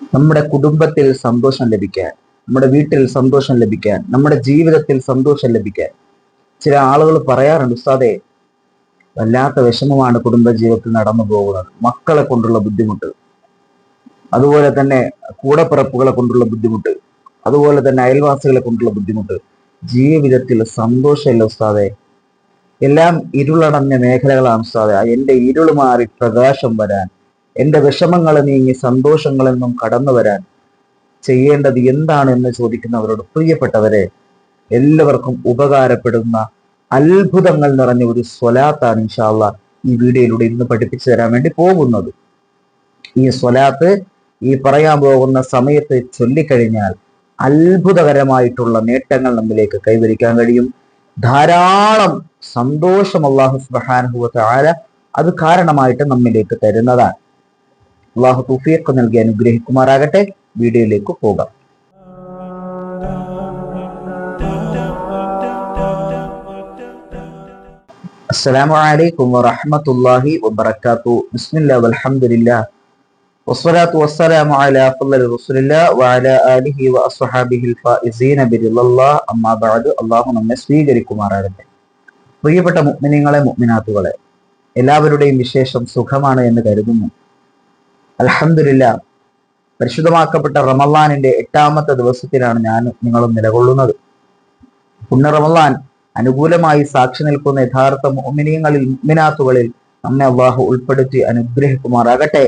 നമ്മുടെ കുടുംബത്തിൽ സന്തോഷം ലഭിക്കാൻ നമ്മുടെ വീട്ടിൽ സന്തോഷം ലഭിക്കാൻ നമ്മുടെ ജീവിതത്തിൽ സന്തോഷം ലഭിക്കാൻ. ചില ആളുകൾ പറയാറുണ്ട് ഉസ്താദേ വല്ലാത്ത വിഷമമാണ് കുടുംബജീവിതത്തിൽ നടന്നു പോകുന്നത്. മക്കളെ കൊണ്ടുള്ള ബുദ്ധിമുട്ട് അതുപോലെ തന്നെ കൂടപ്പിറപ്പുകളെ കൊണ്ടുള്ള ബുദ്ധിമുട്ട് അതുപോലെ തന്നെ അയൽവാസികളെ കൊണ്ടുള്ള ബുദ്ധിമുട്ട്. ജീവിതത്തിൽ സന്തോഷമില്ല ഉസ്താദെ. എല്ലാം ഇരുളടഞ്ഞ മേഖലകളാണ് ഉസ്താദെ. എന്റെ ഇരുൾ മാറി പ്രകാശം വരാൻ എന്റെ വിഷമങ്ങൾ നീങ്ങി സന്തോഷങ്ങളിൽ നിന്നും കടന്നു വരാൻ ചെയ്യേണ്ടത് എന്താണ് എന്ന് ചോദിക്കുന്നവരോട് പ്രിയപ്പെട്ടവരെ എല്ലാവർക്കും ഉപകാരപ്പെടുന്ന അത്ഭുതങ്ങൾ നിറഞ്ഞ ഒരു സ്വലാത്താണ് ഇൻഷാല്ല ഈ വീഡിയോയിലൂടെ ഇന്ന് പഠിപ്പിച്ചു തരാൻ വേണ്ടി പോകുന്നത്. ഈ സ്വലാത്ത് ഈ പറയാൻ പോകുന്ന സമയത്ത് ചൊല്ലിക്കഴിഞ്ഞാൽ അത്ഭുതകരമായിട്ടുള്ള നേട്ടങ്ങൾ നമ്മിലേക്ക് കൈവരിക്കാൻ കഴിയും. ധാരാളം സന്തോഷം അള്ളാഹു സുബാനുഭവത്തെ ആര അത് കാരണമായിട്ട് നമ്മിലേക്ക് തരുന്നതാണ്. അള്ളാഹു തുഫീഖ് നൽകി അനുഗ്രഹിക്കുമാറാകട്ടെ. വീഡിയോയിലേക്ക് പോകാം. അസ്സലാമു അലൈക്കും വറഹ്മത്തുള്ളാഹി വബറകാതു ബിസ്മില്ലാഹി വൽഹംദുലില്ലാഹ്. വസ്സലാത്തു വസ്സലാമു അലാ അഫ്ളൽ റസൂലില്ലാ വഅലാ ആലിഹി വഅസ്ഹാബിഹിൽ ഫായിസീന ബിരില്ലല്ലാഹ് അമ്മാ ബഅദ്. അല്ലാഹു നമ്മെ സ്വീകരിക്കുമാറാകട്ടെ. പ്രിയപ്പെട്ട മുഅ്മിനീങ്ങളെ മുഅ്മിനാത്തുകളെ എല്ലാവരുടെയും വിശേഷം സുഖമാണ് എന്ന് കരുതുന്നു. അൽഹംദുലില്ല പരിശുദ്ധമാക്കപ്പെട്ട റമല്ലാനിന്റെ എട്ടാമത്തെ ദിവസത്തിലാണ് ഞാൻ നിങ്ങളും നിലകൊള്ളുന്നത്. പുണ്യ റമല്ലാൻ അനുകൂലമായി സാക്ഷി നിൽക്കുന്ന യഥാർത്ഥ മോമിനിയങ്ങളിൽ മിനാത്തുകളിൽ നമ്മെ അള്ളാഹു ഉൾപ്പെടുത്തി അനുഗ്രഹിക്കുമാറാകട്ടെ.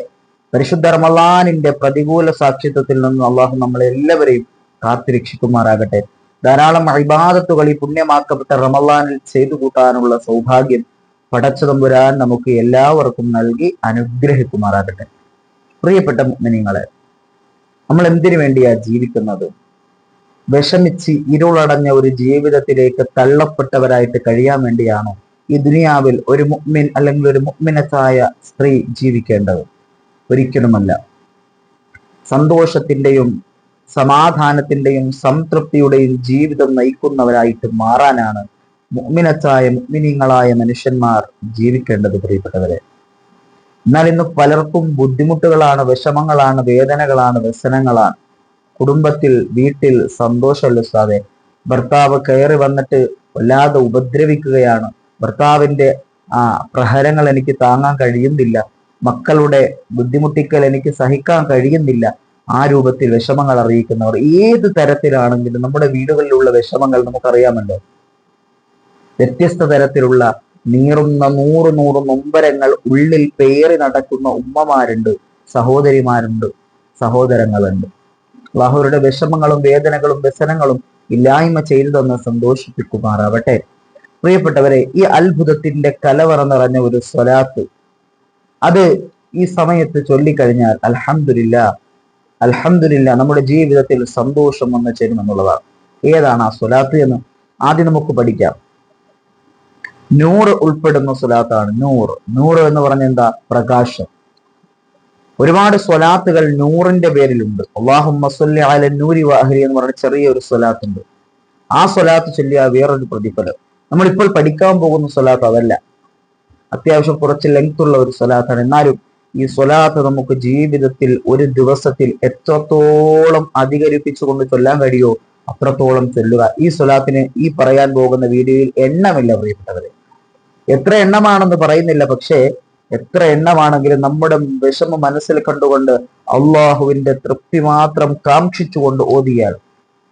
പരിശുദ്ധ റമലാനിന്റെ പ്രതികൂല സാക്ഷിത്വത്തിൽ നിന്ന് അള്ളാഹു നമ്മളെ എല്ലാവരെയും കാത്തിരക്ഷിക്കുമാറാകട്ടെ. ധാരാളം അഭിബാധത്തുകൾ ഈ പുണ്യമാക്കപ്പെട്ട റമലാനിൽ ചെയ്തു കൂട്ടാനുള്ള സൗഭാഗ്യം പടച്ചതമ്പുരാൻ നമുക്ക് എല്ലാവർക്കും നൽകി അനുഗ്രഹിക്കുമാറാകട്ടെ. പ്രിയപ്പെട്ട മുഅ്മിനീങ്ങളെ നമ്മൾ എന്തിനു വേണ്ടിയാ ജീവിക്കുന്നത്? വിഷമിച്ച് ഇരുളടഞ്ഞ ഒരു ജീവിതത്തിലേക്ക് തള്ളപ്പെട്ടവരായിട്ട് കഴിയാൻ വേണ്ടിയാണോ ഈ ദുനിയാവിൽ ഒരു മുഗ്മിൻ അല്ലെങ്കിൽ ഒരു മുഗ്മിനത്തായ സ്ത്രീ ജീവിക്കേണ്ടത്? ഒരിക്കലുമല്ല. സന്തോഷത്തിന്റെയും സമാധാനത്തിന്റെയും സംതൃപ്തിയുടെയും ജീവിതം നയിക്കുന്നവരായിട്ട് മാറാനാണ് മുഅ്മിനത്തായ മുഅ്മിനീങ്ങളായ മനുഷ്യന്മാർ ജീവിക്കേണ്ടത് പ്രിയപ്പെട്ടവരെ. എന്നാൽ ഇന്ന് പലർക്കും ബുദ്ധിമുട്ടുകളാണ് വിഷമങ്ങളാണ് വേദനകളാണ് വ്യസനങ്ങളാണ്. കുടുംബത്തിൽ വീട്ടിൽ സന്തോഷമില്ലാതെ ഭർത്താവ് കയറി വന്നിട്ട് വല്ലാതെ ഉപദ്രവിക്കുകയാണ്. ഭർത്താവിന്റെ ആ പ്രഹരങ്ങൾ എനിക്ക് താങ്ങാൻ കഴിയുന്നില്ല. മക്കളുടെ ബുദ്ധിമുട്ടിക്കൽ എനിക്ക് സഹിക്കാൻ കഴിയുന്നില്ല. ആ രൂപത്തിൽ വിഷമങ്ങൾ അറിയിക്കുന്നവർ ഏത് തരത്തിലാണെങ്കിലും നമ്മുടെ വീടുകളിലുള്ള വിഷമങ്ങൾ നമുക്കറിയാമല്ലോ. വ്യത്യസ്ത തരത്തിലുള്ള നീറുന്ന നൂറ് നൂറ് നൊമ്പരങ്ങൾ ഉള്ളിൽ പേറി നടക്കുന്ന ഉമ്മമാരുണ്ട് സഹോദരിമാരുണ്ട് സഹോദരങ്ങളുണ്ട്. അള്ളാഹുരുടെ വിഷമങ്ങളും വേദനകളും വ്യസനങ്ങളും ഇല്ലായ്മ ചെയ്തു തന്ന് സന്തോഷിപ്പിക്കുമാറാവട്ടെ. പ്രിയപ്പെട്ടവരെ ഈ അത്ഭുതത്തിന്റെ കലവറ നിറഞ്ഞ ഒരു സ്വലാത്ത്. അത് ഈ സമയത്ത് ചൊല്ലിക്കഴിഞ്ഞാൽ അലഹമില്ല അലഹമില്ല നമ്മുടെ ജീവിതത്തിൽ സന്തോഷം വന്നു ചേരുമെന്നുള്ളതാണ് ഏതാണ് ആ സ്വലാത്ത് എന്ന് ആദ്യം നമുക്ക് പഠിക്കാം. നൂറ് ഉൾപ്പെടുന്ന സ്വലാത്താണ് നൂറ്. നൂറ് എന്ന് പറഞ്ഞ എന്താ? പ്രകാശം. ഒരുപാട് സ്വലാത്തുകൾ നൂറിന്റെ പേരിലുണ്ട്. അള്ളാഹുമ്മ നൂരി വാഹരി എന്ന് പറഞ്ഞ ചെറിയ ചെറിയൊരു സ്വലാത്തുണ്ട്. ആ സ്വലാത്ത് ചൊല്ലിയ വേറൊരു പ്രതിഫലം. നമ്മളിപ്പോൾ പഠിക്കാൻ പോകുന്ന സ്വലാത്ത് അതല്ല. അത്യാവശ്യം കുറച്ച് ലെങ്ത് ഉള്ള ഒരു സ്വലാത്താണ്. എന്നാലും ഈ സ്വലാത്ത് നമുക്ക് ജീവിതത്തിൽ ഒരു ദിവസത്തിൽ എത്രത്തോളം അധികരിപ്പിച്ചുകൊണ്ട് ചൊല്ലാൻ കഴിയോ അത്രത്തോളം ചൊല്ലുക. ഈ സ്വലാത്തിന് ഈ പറയാൻ പോകുന്ന വീഡിയോയിൽ എണ്ണമില്ല പ്രിയപ്പെട്ടവരെ. എത്ര എണ്ണമാണെന്ന് പറയുന്നില്ല പക്ഷേ എത്ര എണ്ണമാണെങ്കിലും നമ്മുടെ വിഷമം മനസ്സിൽ കണ്ടുകൊണ്ട് അള്ളാഹുവിന്റെ തൃപ്തി മാത്രം കാക്ഷിച്ചുകൊണ്ട് ഓതിയാൽ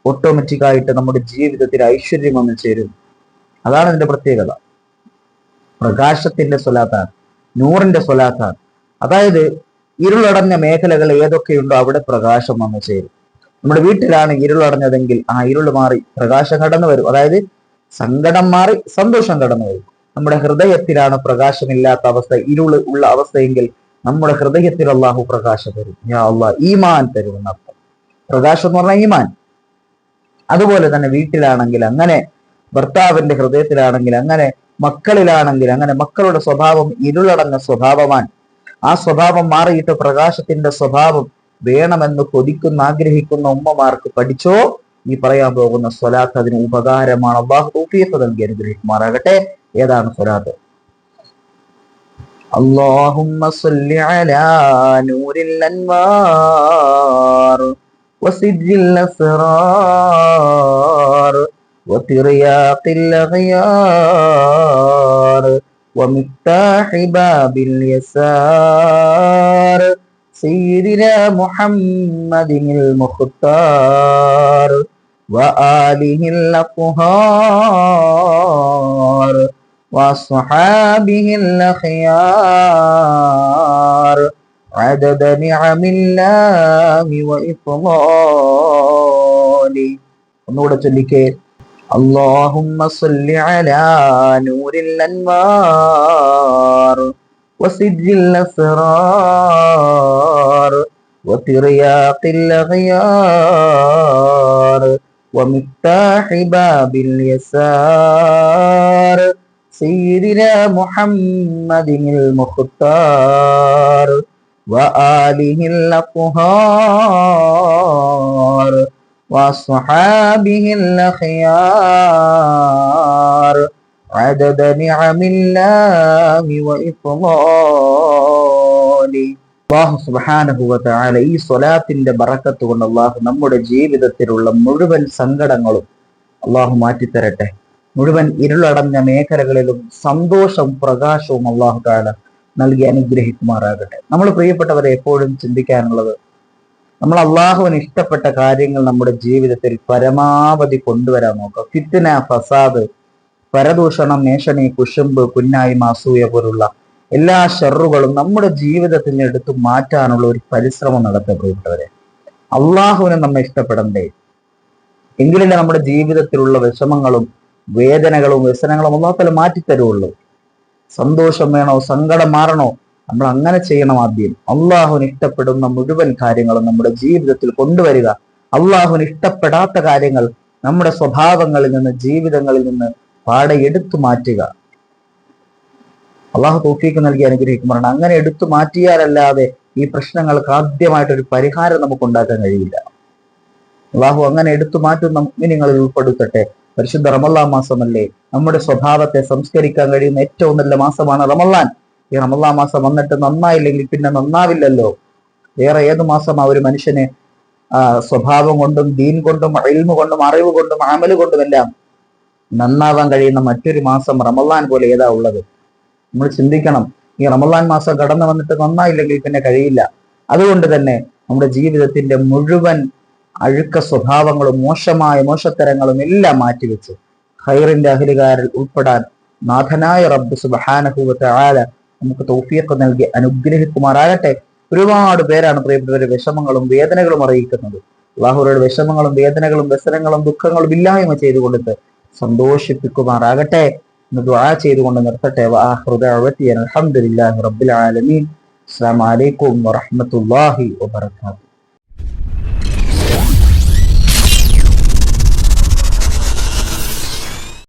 ഓട്ടോമാറ്റിക് ആയിട്ട് നമ്മുടെ ജീവിതത്തിൽ ഐശ്വര്യം വന്നു ചേരും. അതാണ് ഇതിന്റെ പ്രത്യേകത. പ്രകാശത്തിന്റെ സ്വലാത്താണ് നൂറിന്റെ സ്വലാത്താണ്. അതായത് ഇരുളടഞ്ഞ മേഖലകൾ ഏതൊക്കെയുണ്ടോ അവിടെ പ്രകാശം വന്നു ചേരും. നമ്മുടെ വീട്ടിലാണ് ഇരുളടഞ്ഞതെങ്കിൽ ആ ഇരുൾ മാറി പ്രകാശം കടന്നു വരും. അതായത് സങ്കടം മാറി സന്തോഷം കടന്നു വരും. നമ്മുടെ ഹൃദയത്തിലാണ് പ്രകാശമില്ലാത്ത അവസ്ഥ ഇരുൾ ഉള്ള അവസ്ഥയെങ്കിൽ നമ്മുടെ ഹൃദയത്തിൽ അള്ളാഹു പ്രകാശം തരും. ഞാൻ അള്ളാഹ് ഈമാൻ തരും എന്നർത്ഥം പ്രകാശം എന്ന് പറഞ്ഞാൽ ഈമാൻ. അതുപോലെ തന്നെ വീട്ടിലാണെങ്കിൽ അങ്ങനെ ഭർത്താവിന്റെ ഹൃദയത്തിലാണെങ്കിൽ അങ്ങനെ മക്കളിലാണെങ്കിൽ അങ്ങനെ മക്കളുടെ സ്വഭാവം ഇരുളടഞ്ഞ സ്വഭാവമാൻ ആ സ്വഭാവം മാറിയിട്ട് പ്രകാശത്തിന്റെ സ്വഭാവം വേണമെന്ന് കൊതിക്കുന്ന ആഗ്രഹിക്കുന്ന ഉമ്മമാർക്ക് പഠിച്ചോ ഈ പറയാൻ പോകുന്ന സ്വലാത്ത് അതിന് ഉപകാരമാണ്. അള്ളാഹു തൗഫീഖ് നൽകി അനുഗ്രഹിക്കുമാറാകട്ടെ. ഏതാണ് സ്വലാത്ത് اللهم صل على نور الأنوار وسج الأسرار وترياق الأغيار ومفتاح باب اليسار سيدنا محمد المختار وآله الأطهار وأصحابه الأخيار عدد نعم الله وإفضاله ഒന്നുകൂടെ ചൊല്ലിക്കേ اللهم صل على نور الأنوار وسج الأسرار وترياق الأغيار ومفتاح باب اليسار سيدنا محمد المختار وآله الأطهار وأصحابه الأخيار عدد نعم الله وإفضاله അള്ളാഹു സുബാനുഭവത്താല ഈ സ്വലാത്തിന്റെ ബറക്കത്ത് കൊണ്ട് അള്ളാഹു നമ്മുടെ ജീവിതത്തിലുള്ള മുഴുവൻ സങ്കടങ്ങളും അള്ളാഹു മാറ്റിത്തരട്ടെ മുഴുവൻ ഇരുളടഞ്ഞ മേഖലകളിലും സന്തോഷവും പ്രകാശവും അള്ളാഹു താല നൽകി അനുഗ്രഹിക്കുമാറാകട്ടെ. നമ്മൾ പ്രിയപ്പെട്ടവരെ എപ്പോഴും ചിന്തിക്കാനുള്ളത് നമ്മൾ അള്ളാഹുവിന് ഇഷ്ടപ്പെട്ട കാര്യങ്ങൾ നമ്മുടെ ജീവിതത്തിൽ പരമാവധി കൊണ്ടുവരാൻ നോക്കുക. ഫിത്തിന ഫസാദ് പരദൂഷണം മേഷണി കുശുമ്പ് കുന്നായ്മ അസൂയ പോലുള്ള എല്ലാ ഷെറുകളും നമ്മുടെ ജീവിതത്തിൽ നിന്ന് എടുത്തു മാറ്റാനുള്ള ഒരു പരിശ്രമം നടത്തുക പ്രിയപ്പെട്ടവരെ. അള്ളാഹുവിനെ നമ്മെ ഇഷ്ടപ്പെടണ്ടേ? എങ്കിലല്ലേ നമ്മുടെ ജീവിതത്തിലുള്ള വിഷമങ്ങളും വേദനകളും വ്യസനങ്ങളും അള്ളാഹുത്തല മാറ്റിത്തരുള്ളൂ സന്തോഷം വേണോ സങ്കടം മാറണോ നമ്മൾ അങ്ങനെ ചെയ്യണം ആദ്യം. അള്ളാഹുവിന് ഇഷ്ടപ്പെടുന്ന മുഴുവൻ കാര്യങ്ങളും നമ്മുടെ ജീവിതത്തിൽ കൊണ്ടുവരിക. അള്ളാഹുവിന് ഇഷ്ടപ്പെടാത്ത കാര്യങ്ങൾ നമ്മുടെ സ്വഭാവങ്ങളിൽ നിന്ന് ജീവിതങ്ങളിൽ നിന്ന് പാടെ എടുത്തു മാറ്റുക. അള്ളാഹു തോഫീക്ക് നൽകി അനുഗ്രഹിക്കുമ്പോഴാണ് അങ്ങനെ എടുത്തു മാറ്റിയാലല്ലാതെ ഈ പ്രശ്നങ്ങൾക്ക് ആദ്യമായിട്ടൊരു പരിഹാരം നമുക്ക് ഉണ്ടാക്കാൻ കഴിയില്ല. അള്ളാഹു അങ്ങനെ എടുത്തു മാറ്റുന്ന നിങ്ങളിൽ ഉൾപ്പെടുത്തട്ടെ. പരിശുദ്ധ റമല്ലാൻ മാസമല്ലേ? നമ്മുടെ സ്വഭാവത്തെ സംസ്കരിക്കാൻ കഴിയുന്ന ഏറ്റവും നല്ല മാസമാണ് റമല്ലാൻ ഈ റമല്ലാ മാസം വന്നിട്ട് നന്നായില്ലെങ്കിൽ പിന്നെ നന്നാവില്ലല്ലോ. വേറെ ഏത് മാസം ആ ഒരു മനുഷ്യനെ സ്വഭാവം കൊണ്ടും ദീൻ കൊണ്ടും അഴിമ കൊണ്ടും അറിവ് കൊണ്ടും ആമൽ കൊണ്ടും എല്ലാം നന്നാവാൻ കഴിയുന്ന മറ്റൊരു മാസം റമല്ലാൻ പോലെ ഏതാ ഉള്ളത്? നമ്മൾ ചിന്തിക്കണം. ഈ റമല്ലാൻ മാസം കടന്നു വന്നിട്ട് നന്നായില്ലെങ്കിൽ പിന്നെ കഴിയില്ല. അതുകൊണ്ട് തന്നെ നമ്മുടെ ജീവിതത്തിന്റെ മുഴുവൻ അഴുക്ക സ്വഭാവങ്ങളും മോശമായ മോശത്തരങ്ങളും എല്ലാം മാറ്റിവെച്ച്. ഖൈറിന്റെ അഹിലുകാരിൽ ഉൾപ്പെടാൻ നാഥനായ റബ്ബ് സുബഹാനഹൂവത്തെ ആല നമുക്ക് തൗഫീഖ് നൽകി അനുഗ്രഹിക്കുമാറാകട്ടെ. ഒരുപാട് പേരാണ് പ്രിയപ്പെട്ടവരെ വിഷമങ്ങളും വേദനകളും അറിയിക്കുന്നത്. അള്ളാഹുരുടെ വിഷമങ്ങളും വേദനകളും വ്യസനങ്ങളും ദുഃഖങ്ങളും ഇല്ലായ്മ ചെയ്തു കൊടുത്ത് സന്തോഷിപ്പിക്കുമാറാകട്ടെ. എന്ന് ദുആ ചെയ്തുകൊണ്ട് നിർത്തട്ടെ. അലഹദില്ലാഹി റബ്ബിൽ ആലമീൻ. അസ്സലാമു അലൈക്കും വറഹ്മത്തുള്ളാഹി വബറകാതുഹു.